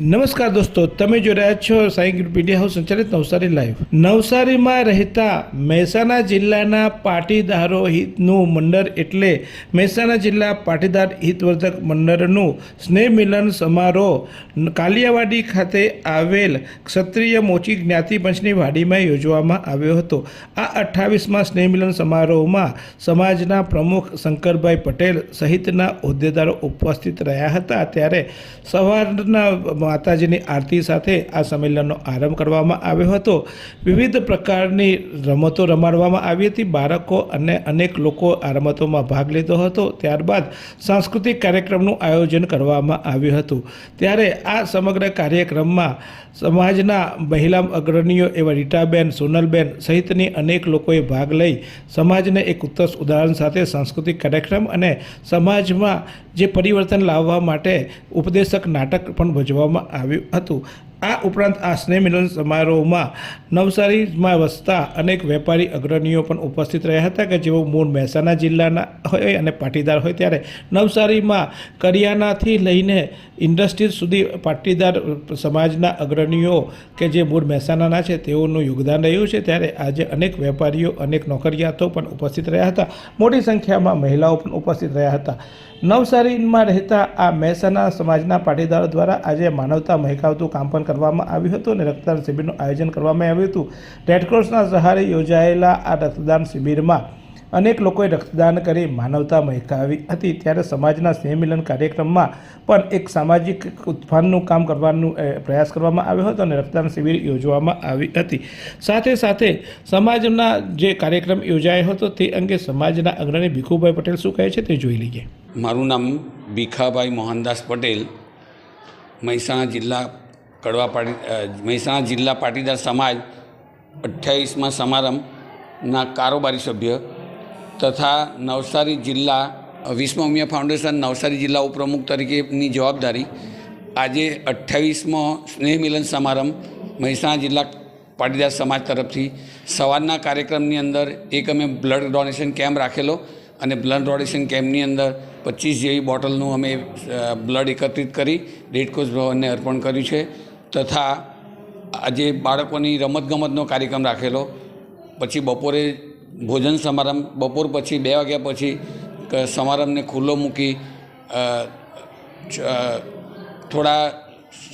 નમસ્કાર દોસ્તો, તમે જોઈ રહ્યા છો ગ્રુપ મીડિયા હાઉસ સંચાલિત નવસારી લાઈવ. નવસારીમાં રહેતા મહેસાણા જિલ્લાના પાટીદારો હિતનું મંડળ એટલે મહેસાણા જિલ્લા પાટીદાર હિતવર્ધક મંડળનું સ્નેહ મિલન સમારોહ કાલિયાવાડી ખાતે આવેલ ક્ષત્રિય મોચી જ્ઞાતિ પંચની વાડીમાં યોજવામાં આવ્યો હતો. આ અઠ્ઠાવીસમાં સ્નેહ મિલન સમારોહમાં સમાજના પ્રમુખ શંકરભાઈ પટેલ સહિતના હોદ્દેદારો ઉપસ્થિત રહ્યા હતા. ત્યારે સવારના માતાજીની આરતી સાથે આ સંમેલનનો આરંભ કરવામાં આવ્યો હતો. વિવિધ પ્રકારની રમતો રમાડવામાં આવી હતી. બાળકો અને અનેક લોકો આ રમતોમાં ભાગ લીધો હતો. ત્યારબાદ સાંસ્કૃતિક કાર્યક્રમનું આયોજન કરવામાં આવ્યું હતું. ત્યારે આ સમગ્ર કાર્યક્રમમાં સમાજના મહિલા અગ્રણીઓ એવા રીટાબેન, સોનલબેન સહિતની અનેક લોકોએ ભાગ લઈ સમાજને એક ઉત્તર ઉદાહરણ સાથે સાંસ્કૃતિક કાર્યક્રમ અને સમાજમાં જે પરિવર્તન લાવવા માટે ઉપદેશક નાટક પણ ભજવવામાં આવ્યું હતું. આ ઉપરાંત આ સ્નેહ મિલન સમારોહમાં નવસારીમાં વસતા અનેક વેપારી અગ્રણીઓ પણ ઉપસ્થિત રહ્યા હતા કે જેઓ મૂળ મહેસાણા જિલ્લાના હોય અને પાટીદાર હોય ત્યારે નવસારીમાં કરિયાનાથી લઈને ઇન્ડસ્ટ્રીઝ સુધી પાટીદાર સમાજના અગ્રણીઓ કે જે મૂળ મહેસાણાના છે તેઓનું યોગદાન રહ્યું છે. ત્યારે આજે અનેક વેપારીઓ, અનેક નોકરિયાતો પણ ઉપસ્થિત રહ્યા હતા. મોટી સંખ્યામાં મહિલાઓ પણ ઉપસ્થિત રહ્યા હતા. નવસારીમાં રહેતા આ મહેસાણા સમાજના પાટીદારો દ્વારા આજે માનવતા મહેકાવતું કામ પણ કરવામાં આવ્યું હતું અને રક્તદાન શિબિરનું આયોજન કરવામાં આવ્યું હતું. રેડક્રોસના સહારે યોજાયેલા આ રક્તદાન શિબિરમાં અનેક લોકોએ રક્તદાન કરી માનવતા મહેકાવી હતી. ત્યારે સમાજના સ્નેહમિલન કાર્યક્રમમાં પણ એક સામાજિક ઉત્થાનનું કામ કરવાનું પ્રયાસ કરવામાં આવ્યો હતો અને રક્તદાન શિબિર યોજવામાં આવી હતી. સાથે સાથે સમાજના જે કાર્યક્રમ યોજાયો હતો તે અંગે સમાજના અગ્રણી ભીખુભાઈ પટેલ શું કહે છે તે જોઈ લઈએ. મારું નામ ભીખાભાઈ મોહનદાસ પટેલ, મહેસાણા જિલ્લા કડવા પાટી મહેસાણા જિલ્લા પાટીદાર સમાજ અઠ્યાવીસમાં સમારંભના કારોબારી સભ્ય તથા નવસારી જિલ્લા વિશ્વ ઉમિયા ફાઉન્ડેશન નવસારી જિલ્લા ઉપપ્રમુખ તરીકેની જવાબદારી આજે અઠ્યાવીસમો સ્નેહ મિલન સમારંભ મહેસાણા જિલ્લા પાટીદાર સમાજ તરફથી સવારના કાર્યક્રમની અંદર એક અમે બ્લડ ડોનેશન કેમ્પ રાખેલો અને બ્લડ ડોનેશન કેમ્પની અંદર પચીસ જેવી બોટલનું અમે બ્લડ એકત્રિત કરી રેડક્રોસ ભવનને અર્પણ કર્યું છે. તથા આજે બાળકોની રમતગમતનો કાર્યક્રમ રાખેલો. પછી બપોરે ભોજન સમારંભ, બપોર પછી બે વાગ્યા પછી સમારંભને ખુલ્લો મૂકી થોડા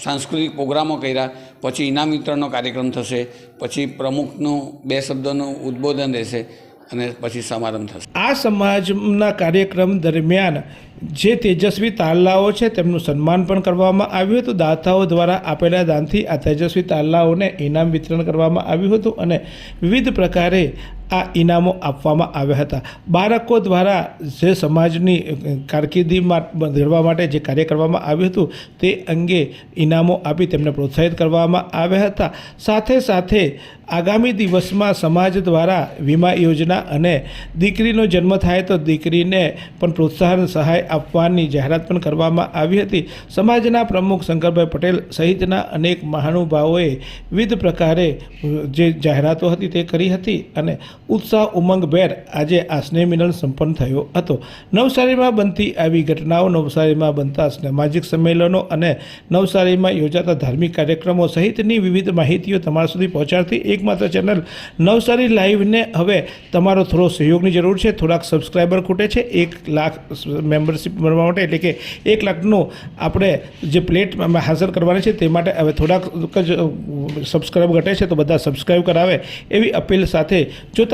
સાંસ્કૃતિક પ્રોગ્રામો કર્યા. પછી ઇનામ વિતરણનો કાર્યક્રમ થશે. પછી પ્રમુખનું બે શબ્દોનું ઉદ્બોધન રહેશે. અને પછી સમારંભ થશે. આ સમાજના કાર્યક્રમ દરમિયાન જે તેજસ્વી તાલલાઓ છે તેમનું સન્માન પણ કરવામાં આવ્યું હતું. દાતાઓ દ્વારા આપેલા દાનથી આ તેજસ્વી તાલ્લાઓને ઇનામ વિતરણ કરવામાં આવ્યું હતું અને વિવિધ પ્રકારે આ ઇનામો આપવામાં આવ્યા હતા. બાળકો દ્વારા જે સમાજની કારકિર્દીમાં ઘડવા માટે જે કાર્ય કરવામાં આવ્યું હતું, તે અંગે ઇનામો આપી તેમને પ્રોત્સાહિત કરવામાં આવ્યા હતા. સાથે સાથે આગામી દિવસમાં સમાજ દ્વારા વીમા યોજના અને દીકરીનો જન્મ થાય તો દીકરીને પણ પ્રોત્સાહન, સહાય આપવાની જાહેરાત પણ કરવામાં આવી હતી. સમાજના પ્રમુખ શંકરભાઈ પટેલ સહિતના અનેક મહાનુભાવોએ વિવિધ પ્રકારે જે જાહેરાતો હતી તે કરી હતી અને ઉત્સાહ ઉમંગભેર આજે આ સ્નેહમિલન સંપન્ન થયો હતો. નવસારીમાં બનતી આવી ઘટનાઓ નવસારીમાં બનતા સામાજિક સંમેલનો અને નવસારીમાં યોજાતા ધાર્મિક કાર્યક્રમો સહિતની વિવિધ માહિતીઓ તમારા સુધી પહોંચાડતી એકમાત્ર ચેનલ નવસારી લાઈવને હવે તમારો થોડો સહયોગની જરૂર છે. થોડાક સબસ્ક્રાઈબર ખૂટે છે. એક લાખ મેમ્બરશીપ મળવા માટે એટલે કે એક લાખનું આપણે જે પ્લેટ હાંસલ કરવાની છે તે માટે હવે થોડાક જ સબસ્ક્રાઈબ ઘટે છે તો બધા સબસ્ક્રાઈબ કરાવે એવી અપીલ સાથે જોતા